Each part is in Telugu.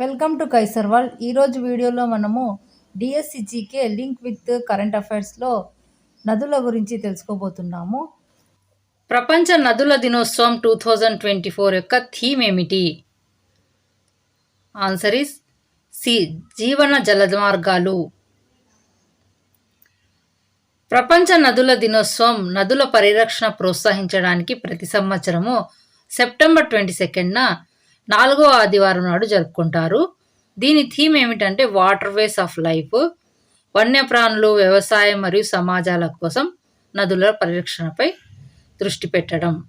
Welcome to Kaiser world. ఈరోజు వీడియోలో మనము డిఎస్సిజీకే లింక్ విత్ కరెంట్ అఫైర్స్లో నదుల గురించి తెలుసుకోబోతున్నాము. ప్రపంచ నదుల దినోత్సవం టూ థౌజండ్ ట్వంటీ ఫోర్ యొక్క థీమ్ ఏమిటి? ఆన్సర్ ఇస్ సి జీవన జలమార్గాలు. ప్రపంచ నదుల దినోత్సవం నదుల పరిరక్షణ ప్రోత్సహించడానికి ప్రతి సంవత్సరము సెప్టెంబర్ ట్వంటీ సెకండ్న నాలుగో ఆదివారం నాడు జరుపుకుంటారు. దీని థీమ్ ఏమిటంటే వాటర్ వేస్ ఆఫ్ లైఫ్. వన్యప్రాణులు వ్యవసాయం మరియు సమాజాల కోసం నదుల పరిరక్షణపై దృష్టి పెట్టడం.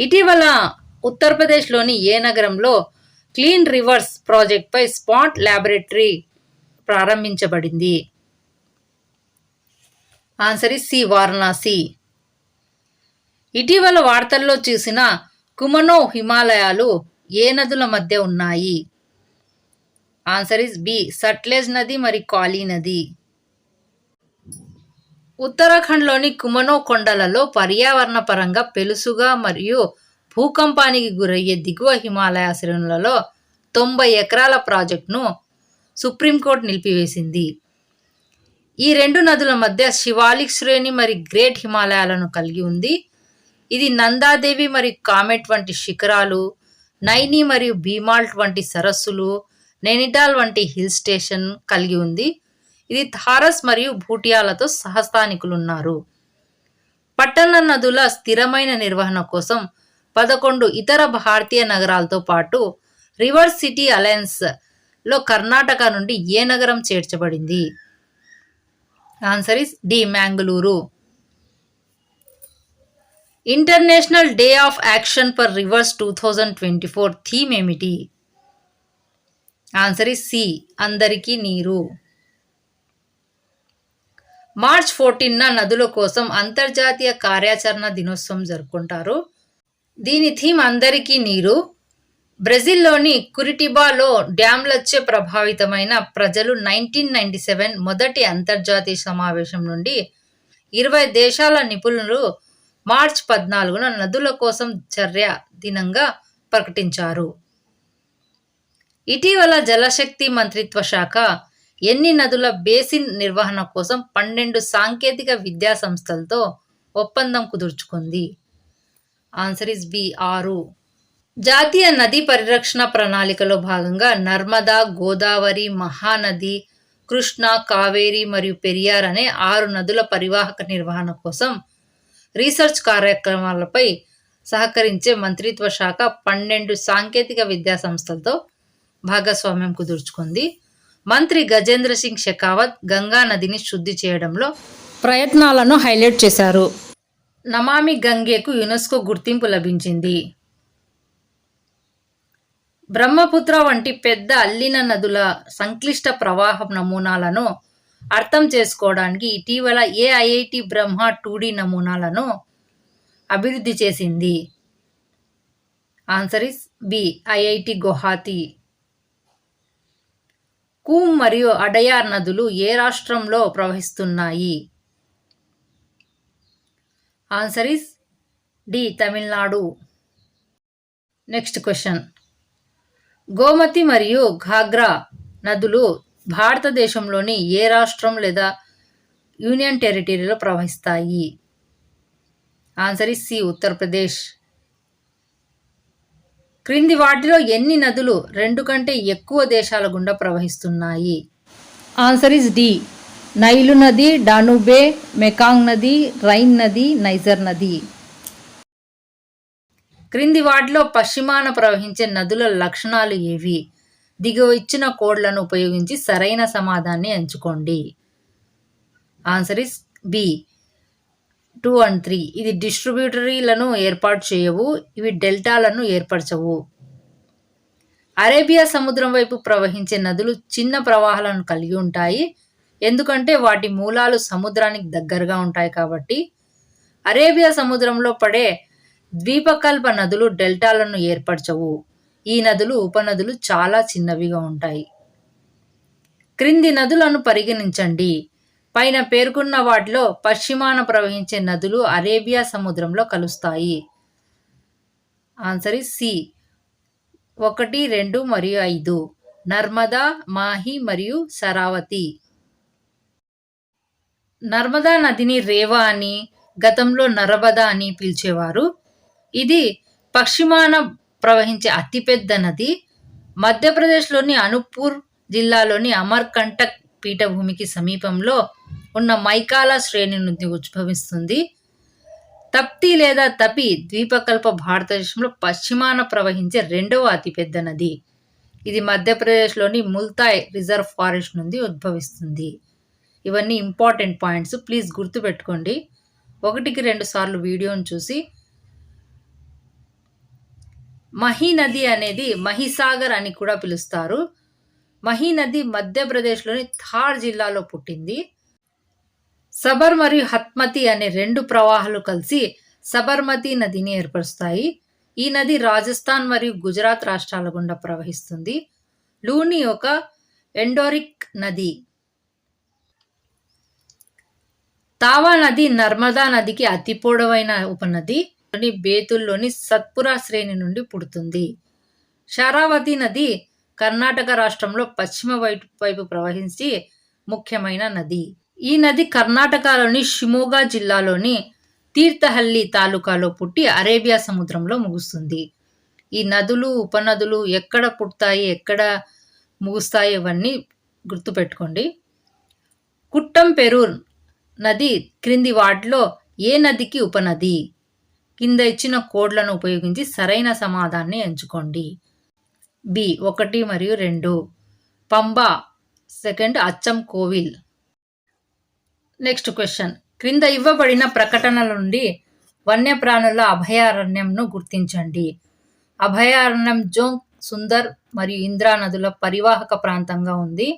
ఇటీవల ఉత్తరప్రదేశ్లోని ఏ నగరంలో క్లీన్ రివర్స్ ప్రాజెక్ట్పై స్పాట్ ల్యాబొరేటరీ ప్రారంభించబడింది? Answer is C Varanasi. ఇటీవల వార్తల్లో చూసిన కుమనో హిమాలయాలు ఏ నదుల మధ్య ఉన్నాయి? ఆన్సర్ ఇస్ బి సట్లెజ్ నది మరి కాళీ నది. ఉత్తరాఖండ్లోని కుమనో కొండలలో పర్యావరణ పరంగా పెలుసుగా మరియు భూకంపానికి గురయ్యే దిగువ హిమాలయ శ్రేణులలో తొంభై ఎకరాల ప్రాజెక్టును సుప్రీంకోర్టు నిలిపివేసింది. ఈ రెండు నదుల మధ్య శివాలిక్ శ్రేణి మరి గ్రేట్ హిమాలయాలను కలిగి ఉంది. ఇది నందాదేవి మరియు కామెట్ వంటి శిఖరాలు. నైని మరియు భీమాల్ట్ వంటి సరస్సులు నైనిటాల్ వంటి హిల్ స్టేషన్ కలిగి ఉంది. ఇది థారస్ మరియు భూటియాలతో సహస్థానికులున్నారు. పట్టణ నదుల స్థిరమైన నిర్వహణ కోసం పదకొండు ఇతర భారతీయ నగరాలతో పాటు రివర్ సిటీ అలయన్స్లో కర్ణాటక నుండి ఏ నగరం చేర్చబడింది? Answer is D Mangaluru. International day of action for rivers two thousand twenty four theme ఏమిటి? ఆన్సర్ ఇస్ సి అందరికీ నీరు. మార్చ్ ఫోర్టీన్న నదుల కోసం అంతర్జాతీయ కార్యాచరణ దినోత్సవం జరుపుకుంటారు. దీని థీమ్ అందరికీ నీరు. బ్రెజిల్లోని కురిటిబాలో డ్యాంలచ్చే ప్రభావితమైన ప్రజలు నైన్టీన్ నైన్టీ సెవెన్ మొదటి అంతర్జాతీయ సమావేశం నుండి ఇరవై దేశాల నిపుణులు మార్చ్ పద్నాలుగున నదుల కోసం చర్య దినంగా ప్రకటించారు. ఇటీవల జలశక్తి మంత్రిత్వ శాఖ ఎన్ని నదుల బేసిన్ నిర్వహణ కోసం పన్నెండు సాంకేతిక విద్యా సంస్థలతో ఒప్పందం కుదుర్చుకుంది. ఆన్సర్ ఇస్ బి ఆరు. జాతీయ నదీ పరిరక్షణ ప్రణాళికలో భాగంగా నర్మదా గోదావరి మహానది కృష్ణ కావేరి మరియు పెరియార్ అనే ఆరు నదుల పరివాహక నిర్వహణ కోసం రీసెర్చ్ కార్యక్రమాలపై సహకరించే మంత్రిత్వ శాఖ పన్నెండు సాంకేతిక విద్యా సంస్థలతో భాగస్వామ్యం కుదుర్చుకుంది. మంత్రి గజేంద్ర సింగ్ షెకావత్ గంగా నదిని శుద్ధి చేయడంలో ప్రయత్నాలను హైలైట్ చేశారు. నమామి గంగేకు యునెస్కో గుర్తింపు లభించింది. బ్రహ్మపుత్ర వంటి పెద్ద అల్లిన నదుల సంక్లిష్ట ప్రవాహం నమూనాలను అర్థం చేసుకోవడానికి ఇటీవల ఏఐఐటి బ్రహ్మ టూడీ నమూనాలను అభివృద్ధి చేసింది. Answer is B IIT Guwahati Cooum మరియు అడయార్ నదులు ఏ రాష్ట్రంలో ప్రవహిస్తున్నాయి? Answer is D Tamil Nadu next question Gomati మరియు ఘాగ్రా నదులు భారతదేశంలోని ఏ రాష్ట్రం లేదా యూనియన్ టెరిటరీలో ప్రవహిస్తాయి? Answer is C Uttar Pradesh. క్రింది వాటిలో ఎన్ని నదులు రెండు కంటే ఎక్కువ దేశాల గుండా ప్రవహిస్తున్నాయి? ఆన్సర్ ఇస్ డి నైలు నది డానుబే మెకాంగ్ నది రైన్ నది నైజర్ నది. క్రింది వాటిలో పశ్చిమాన ప్రవహించే నదుల లక్షణాలు ఏవి? దిగువ ఇచ్చిన కోడ్లను ఉపయోగించి సరైన సమాధాన్ని ఎంచుకోండి. Answer is B two and three ఇది డిస్ట్రిబ్యూటరీలను ఏర్పాటు చేయవు ఇవి డెల్టాలను ఏర్పరచవు. అరేబియా సముద్రం వైపు ప్రవహించే నదులు చిన్న ప్రవాహాలను కలిగి ఉంటాయి. ఎందుకంటే వాటి మూలాలు సముద్రానికి దగ్గరగా ఉంటాయి కాబట్టి అరేబియా సముద్రంలో పడే ద్వీపకల్ప నదులు డెల్టాలను ఏర్పరచవు. ఈ నదులు ఉపనదులు చాలా చిన్నవిగా ఉంటాయి. క్రింది నదులను పరిగణించండి. పైన పేర్కొన్న వాటిలో పశ్చిమాన ప్రవహించే నదులు అరేబియా సముద్రంలో కలుస్తాయి. Answer is C. ఒకటి రెండు మరియు ఐదు. నర్మదా మాహి మరియు సరావతి. నర్మదా నదిని రేవా అని గతంలో నర్మదా అని పిలిచేవారు. ఇది పశ్చిమాన ప్రవహించే అతిపెద్ద నది మధ్యప్రదేశ్లోని అనుపూర్ జిల్లాలోని అమర్కంటక్ పీఠభూమికి సమీపంలో ఉన్న మైకాలా శ్రేణి నుండి ఉద్భవిస్తుంది. తప్తి లేదా తపి ద్వీపకల్ప భారతదేశంలో పశ్చిమాన ప్రవహించే రెండవ అతిపెద్ద నది. ఇది మధ్యప్రదేశ్లోని ముల్తాయ్ రిజర్వ్ ఫారెస్ట్ నుండి ఉద్భవిస్తుంది. ఇవన్నీ ఇంపార్టెంట్ పాయింట్స్. ప్లీజ్ గుర్తుపెట్టుకోండి. ఒకటికి రెండు సార్లు వీడియోను చూసి మహీ నది అనేది మహిసాగర్ అని కూడా పిలుస్తారు. మహీ నది మధ్యప్రదేశ్లోని థార్ జిల్లాలో పుట్టింది. సబర్ మరియు హత్మతి అనే రెండు ప్రవాహాలు కలిసి సబర్మతి నదిని ఏర్పరుస్తాయి. ఈ నది రాజస్థాన్ మరియు గుజరాత్ రాష్ట్రాల గుండా ప్రవహిస్తుంది. లూని ఒక ఎండోరిక్ నది. తావా నది నర్మదా నదికి అతి పొడవైన ఉపనది. లోని బేతుల్లోని సత్పురా శ్రేణి నుండి పుడుతుంది. షారావతి నది కర్ణాటక రాష్ట్రంలో పశ్చిమ వైపు వైపు ప్రవహించి ముఖ్యమైన నది. ఈ నది కర్ణాటకలోని షిమోగా జిల్లాలోని తీర్థహల్లి తాలూకాలో పుట్టి అరేబియా సముద్రంలో ముగుస్తుంది. ఈ నదులు ఉపనదులు ఎక్కడ పుడతాయి ఎక్కడ ముగుస్తాయి ఇవన్నీ గుర్తుపెట్టుకోండి. కుట్టం పెరూర్ నది క్రింది వాటిలో ఏ నదికి ఉపనది? కింద ఇచ్చిన కోడ్లను ఉపయోగించి సరైన సమాధాన్ని ఎంచుకోండి. బి ఒకటి మరియు రెండు. పంబా సెకండ్ అచ్చం కోవిల్. నెక్స్ట్ క్వశ్చన్ క్రింద ఇవ్వబడిన ప్రకటనల నుండి వన్యప్రాణుల అభయారణ్యంను గుర్తించండి. అభయారణ్యం జోంగ్ సుందర్ మరియు ఇంద్రా నదుల పరివాహక ప్రాంతంగా ఉంది.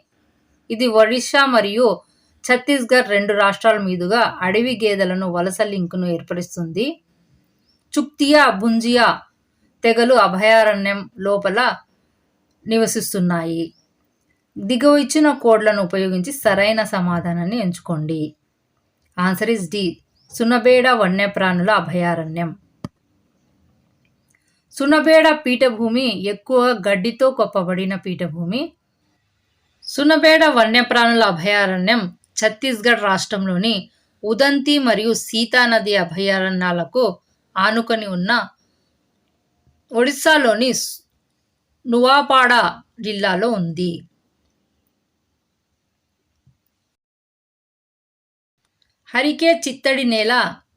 ఇది ఒడిశా మరియు ఛత్తీస్గఢ్ రెండు రాష్ట్రాల మీదుగా అడవి గేదెలను వలస లింకును ఏర్పరుస్తుంది. చుక్తియా బుంజియా తెగలు అభయారణ్యం లోపల నివసిస్తున్నాయి. దిగువ ఇచ్చిన కోడ్లను ఉపయోగించి సరైన సమాధానాన్ని ఎంచుకోండి. ఆన్సర్ ఇస్ డి సునబేడ వన్యప్రాణుల అభయారణ్యం. సునబేడ పీఠభూమి ఎక్కువ గడ్డితో కొప్పబడిన పీఠభూమి. సునబేడ వన్యప్రాణుల అభయారణ్యం ఛత్తీస్గఢ్ రాష్ట్రంలోని ఉదంతి మరియు సీతా నది అభయారణ్యాలకు ఆనుకొని ఉన్న ఒడిస్సాలోని నువాపాడ జిల్లాలో ఉంది. హరికే చిత్తడి నేల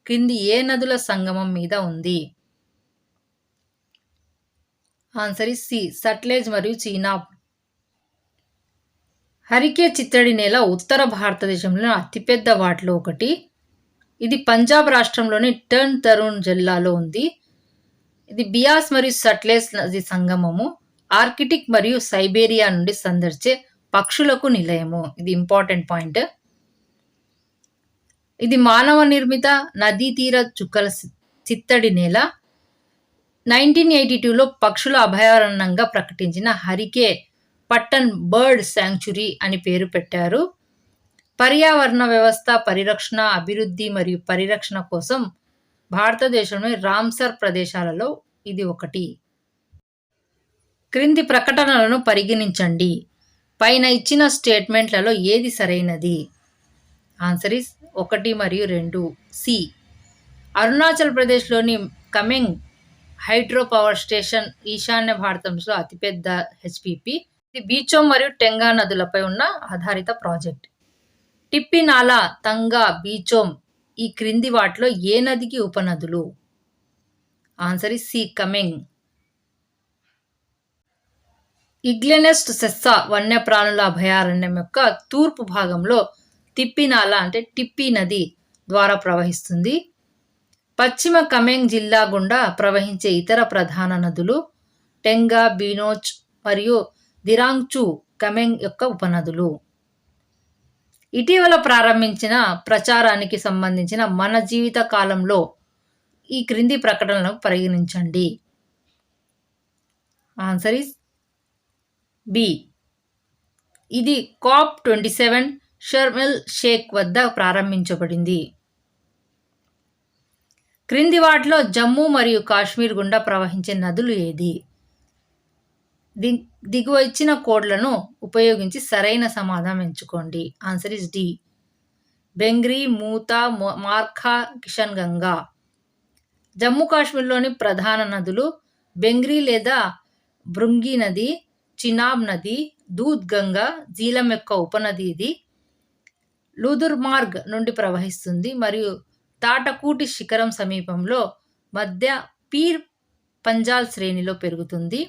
క్రింది ఏ నదుల సంగమం మీద ఉంది? ఆన్సర్ ఇస్ సి సట్లేజ్ మరియు చీనాబ్ హరికే చిత్తడి నేల ఉత్తర భారతదేశంలో అతిపెద్ద వాటిలో ఒకటి. ఇది పంజాబ్ రాష్ట్రంలోని టర్న్ తరుణ్ జిల్లాలో ఉంది. ఇది బియాస్ మరియు సట్లేస్ నది సంగమము. ఆర్కిటిక్ మరియు సైబేరియా నుండి సందర్శే పక్షులకు నిలయము. ఇది ఇంపార్టెంట్ పాయింట్. ఇది మానవ నిర్మిత నదీ తీర చుక్కల చిత్తడి నేల. నైన్టీన్ ఎయిటీ టూలో పక్షుల అభయారణ్యంగా ప్రకటించిన హరికే పట్టన్ బర్డ్ శాంక్చురీ అని పేరు పెట్టారు. పర్యావరణ వ్యవస్థ పరిరక్షణ అభివృద్ధి మరియు పరిరక్షణ కోసం భారతదేశంలోని రామ్సర్ ప్రదేశాలలో ఇది ఒకటి. క్రింది ప్రకటనలను పరిగణించండి. పైన ఇచ్చిన స్టేట్మెంట్లలో ఏది సరైనది? ఆన్సర్ ఇస్ ఒకటి మరియు రెండు. సి. అరుణాచల్ ప్రదేశ్లోని కమెంగ్ హైడ్రో పవర్ స్టేషన్ ఈశాన్య భారతంలో అతిపెద్ద హెచ్పిపి ఇది బీచో మరియు టెంగా నదులపై ఉన్న ఆధారిత ప్రాజెక్ట్. టిప్పినాలా తంగా బీచోం ఈ క్రింది వాటిలో ఏ నదికి ఉపనదులు? Answer is C Kameng. Eaglenest Sessa వన్యప్రాణుల అభయారణ్యం యొక్క తూర్పు భాగంలో తిప్పినాల అంటే టిప్పి నది ద్వారా ప్రవహిస్తుంది. పశ్చిమ కమెంగ్ జిల్లా గుండా ప్రవహించే ఇతర ప్రధాన నదులు టెంగా బీనోచ్ మరియు దిరాంగ్చు కమెంగ్ యొక్క ఉపనదులు. ఇటీవల ప్రారంభించిన ప్రచారానికి సంబంధించిన మన జీవిత కాలంలో ఈ క్రింది ప్రకటనలను పరిగణించండి. ఆన్సర్ ఇస్ బి ఇది COP twenty seven Sharm el Sheikh వద్ద ప్రారంభించబడింది. క్రింది వాటిలో జమ్మూ మరియు కాశ్మీర్ గుండా ప్రవహించే నదులు ఏది? ది దిగువ ఇచ్చిన కోడ్లను ఉపయోగించి సరైన సమాధానం ఎంచుకోండి. ఆన్సర్ ఇస్ డి బెంగ్రీ మూతా మార్కా మార్ఖా కిషన్ గంగా. జమ్మూ కాశ్మీర్లోని ప్రధాన నదులు బెంగ్రీ లేదా భృంగి నది చినాబ్ నది దూద్ గంగా జీలం యొక్క ఉపనది ఇది. లూదుర్మార్గ్ నుండి ప్రవహిస్తుంది మరియు తాటకూటి శిఖరం సమీపంలో మధ్య పీర్ పంజాల్ శ్రేణిలో పెరుగుతుంది.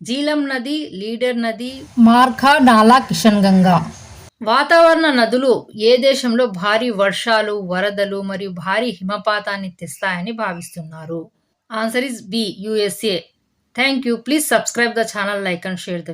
జీలం నది లీడర్ నది మార్ఖా నాలా కిషన్ గంగా. వాతావరణ నదులు ఏ దేశంలో భారీ వర్షాలు వరదలు మరియు భారీ హిమపాతాన్ని తెస్తాయని భావిస్తున్నారు? Answer is B USA thank you please subscribe the channel like and share the